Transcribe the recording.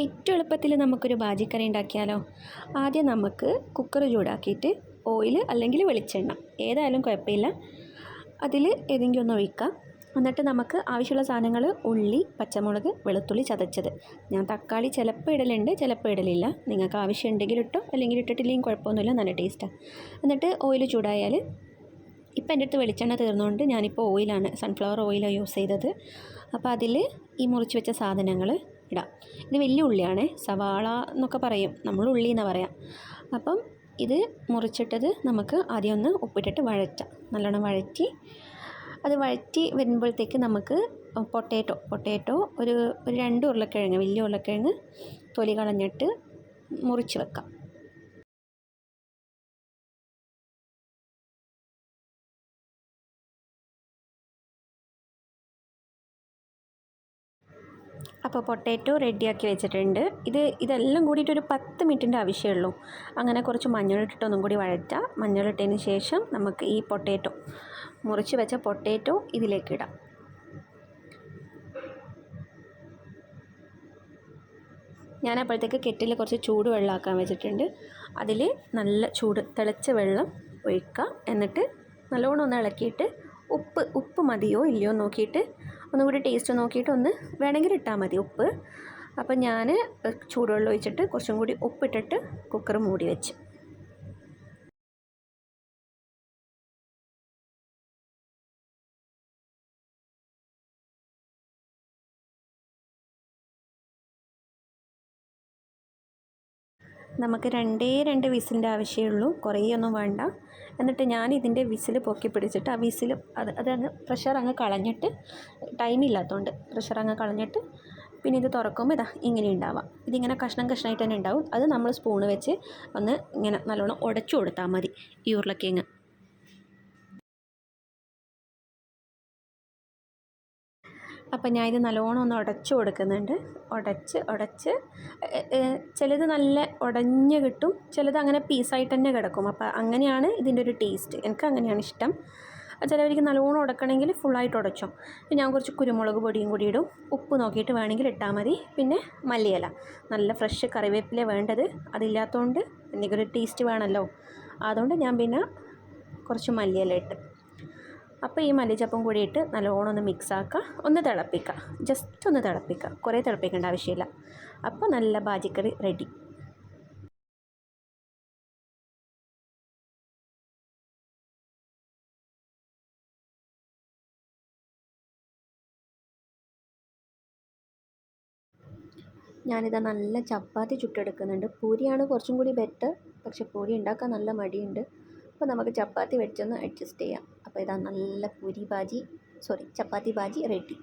ഏറ്റവും എളുപ്പത്തിൽ നമുക്കൊരു ബാജിക്കറി ഉണ്ടാക്കിയാലോ? ആദ്യം നമുക്ക് കുക്കർ ചൂടാക്കിയിട്ട് ഓയിൽ അല്ലെങ്കിൽ വെളിച്ചെണ്ണ ഏതായാലും കുഴപ്പമില്ല. അതിൽ ഏതെങ്കിലും ഒന്ന് ഒഴിക്കാം. എന്നിട്ട് നമുക്ക് ആവശ്യമുള്ള സാധനങ്ങൾ ഉള്ളി പച്ചമുളക് വെളുത്തുള്ളി ചതച്ചത്. ഞാൻ തക്കാളി ചിലപ്പോൾ ഇടലുണ്ട് ചിലപ്പോൾ ഇടലില്ല. നിങ്ങൾക്ക് ആവശ്യമുണ്ടെങ്കിൽ ഇട്ടോ അല്ലെങ്കിൽ ഇട്ടിട്ടില്ലെങ്കിൽ കുഴപ്പമൊന്നുമില്ല നല്ല ടേസ്റ്റാണ് എന്നിട്ട് ഓയിൽ ചൂടായാൽ ഇപ്പം എന്റെ അടുത്ത് വെളിച്ചെണ്ണ തീർന്നുകൊണ്ട് ഞാനിപ്പോൾ ഓയിലാണ് സൺഫ്ലവർ ഓയിലാണ് യൂസ് ചെയ്തത്. അപ്പോൾ അതിൽ ഈ മുറിച്ച് വെച്ച സാധനങ്ങൾ ഇടാം. ഇത് വലിയ ഉള്ളിയാണ്. സവാള എന്നൊക്കെ പറയും. നമ്മൾ ഉള്ളി എന്നാണ് പറയാം. അപ്പം ഇത് മുറിച്ചിട്ടത് നമുക്ക് ആദ്യം ഒന്ന് ഉപ്പിട്ടിട്ട് വഴറ്റാം. നല്ലോണം വഴറ്റി. അത് വഴറ്റി വരുമ്പോഴത്തേക്ക് നമുക്ക് പൊട്ടേറ്റോ പൊട്ടേറ്റോ ഒരു ഒരു രണ്ട് ഉരുളക്കിഴങ്ങ് വലിയ ഉരുളക്കിഴങ്ങ് തൊലി കളഞ്ഞിട്ട് മുറിച്ച് വെക്കാം. അപ്പോൾ പൊട്ടാറ്റോ റെഡിയാക്കി വെച്ചിട്ടുണ്ട്. ഇത് ഇതെല്ലാം കൂടിയിട്ട് ഒരു പത്ത് മിനിറ്റിന്റെ ആവശ്യമുള്ളൂ അങ്ങനെ കുറച്ച് മഞ്ഞളിട്ടിട്ട് ഒന്നും കൂടി വഴറ്റാം. മഞ്ഞളിട്ടതിന് ശേഷം നമുക്ക് ഈ പൊട്ടാറ്റോ മുറിച്ച് വെച്ച പൊട്ടാറ്റോ ഇതിലേക്ക് ഇടാം. ഞാൻ അപ്പോഴത്തേക്ക് കെറ്റിൽ കുറച്ച് ചൂട് വെള്ളമാക്കാൻ വെച്ചിട്ടുണ്ട്. അതിൽ നല്ല ചൂട് തിളച്ച വെള്ളം ഒഴിക്കുക എന്നിട്ട് നല്ലോണം ഒന്ന് ഇളക്കിയിട്ട് ഉപ്പ് ഉപ്പ് മതിയോ ഇല്ലയോ നോക്കിയിട്ട് ഒന്നുകൂടി ടേസ്റ്റ് നോക്കിയിട്ട് ഒന്ന് വേണമെങ്കിൽ ഇട്ടാൽ മതി ഉപ്പ്. അപ്പം ഞാൻ ചൂടുവെള്ളം ഒഴിച്ചിട്ട് കുറച്ചും കൂടി ഉപ്പിട്ടിട്ട് കുക്കർ മൂടി വെച്ച്. നമുക്ക് രണ്ടേ രണ്ട് വിസിലിന്റെ ആവശ്യമുള്ളൂ കുറേയൊന്നും വേണ്ട. എന്നിട്ട് ഞാൻ ഇതിന്റെ വിസിൽ പൊക്കി പിടിച്ചിട്ട് ആ വിസിൽ അത് അതങ്ങ് പ്രഷർ അങ്ങ് കളഞ്ഞിട്ട് ടൈം ഇല്ലാത്തതുകൊണ്ട് പ്രഷർ അങ്ങ് കളഞ്ഞിട്ട് പിന്നെ ഇത് തുറക്കുമ്പോൾ ഇതാ ഇങ്ങനെ ഉണ്ടാവാം. ഇതിങ്ങനെ കഷ്ണം കഷ്ണമായിട്ട് തന്നെ ഉണ്ടാവും. അത് നമ്മൾ സ്പൂണ് വെച്ച് ഒന്ന് ഇങ്ങനെ നല്ലോണം ഉടച്ചു കൊടുത്താൽ മതി. ഈ ഉരുളക്കിഴങ്ങ്. അപ്പം ഞാൻ ഇത് നല്ലോണം ഒന്ന് ഉടച്ചു കൊടുക്കുന്നുണ്ട്. ഉടച്ച് ഉടച്ച്. ചിലത് നല്ല ഉടഞ്ഞ് കിട്ടും ചിലത് അങ്ങനെ പീസായിട്ട് തന്നെ കിടക്കും. അപ്പോൾ അങ്ങനെയാണ് ഇതിന്റെ ഒരു ടേസ്റ്റ്. എനിക്ക് അങ്ങനെയാണ് ഇഷ്ടം. ചിലവർക്ക് നല്ലോണം ഉടക്കണമെങ്കിൽ ഫുള്ളായിട്ട് ഉടച്ചോ ഞാൻ കുറച്ച് കുരുമുളക് പൊടിയും കൂടി ഇടും. ഉപ്പ് നോക്കിയിട്ട് വേണമെങ്കിൽ ഇട്ടാൽ മതി. പിന്നെ മല്ലിയില. നല്ല ഫ്രഷ് കറിവേപ്പില വേണ്ടത്. അതില്ലാത്തതുകൊണ്ട് എന്തെങ്കിലും ഒരു ടേസ്റ്റ് വേണമല്ലോ. അതുകൊണ്ട് ഞാൻ പിന്നെ കുറച്ച് മല്ലിയില ഇട്ട് അപ്പോൾ ഈ മല്ലിച്ചപ്പും കൂടി ഇട്ട് നല്ലോണം ഒന്ന് മിക്സ് ആക്കുക. ഒന്ന് തിളപ്പിക്കുക. ജസ്റ്റ് ഒന്ന് തിളപ്പിക്കുക. കുറേ തിളപ്പിക്കേണ്ട ആവശ്യമില്ല. അപ്പോൾ നല്ല ബാജിക്കറി റെഡി ഞാനിതാ നല്ല ചപ്പാത്തി ചുട്ടെടുക്കുന്നുണ്ട്. പൂരിയാണ് കുറച്ചും കൂടി ബെറ്റർ പക്ഷെ പൂരി ഉണ്ടാക്കാൻ നല്ല മടിയുണ്ട്. അപ്പോൾ നമുക്ക് ചപ്പാത്തി വെച്ചൊന്ന് അഡ്ജസ്റ്റ് ചെയ്യാം. അപ്പോൾ ഇതാ നല്ല പൂരി ബാജി സോറി ചപ്പാത്തി ബാജി റെഡി